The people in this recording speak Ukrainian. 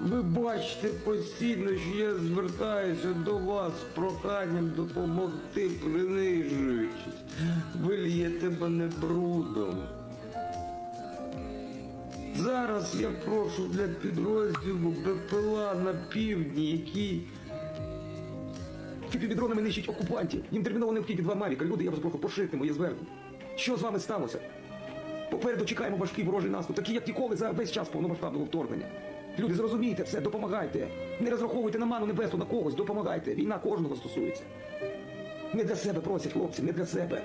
Ви бачите постійно, що я звертаюся до вас з проханням допомогти, принижуючись. Ви л'єте мене брудом. Зараз я прошу для підрозділу БПЛА на півдні, який Тільки дронами нищить окупантів. Їм терміново необхідні два мавіка. Люди, я вас прошу, пошити моє звернення. Що з вами сталося? Попереду чекаємо важкий ворожий наступ, такий як ніколи за весь час повномасштабного вторгнення. Люди, зрозумійте все, допомагайте. Не розраховуйте на ману небесну на когось, допомагайте. Війна кожного стосується. Не для себе просять хлопці, не для себе.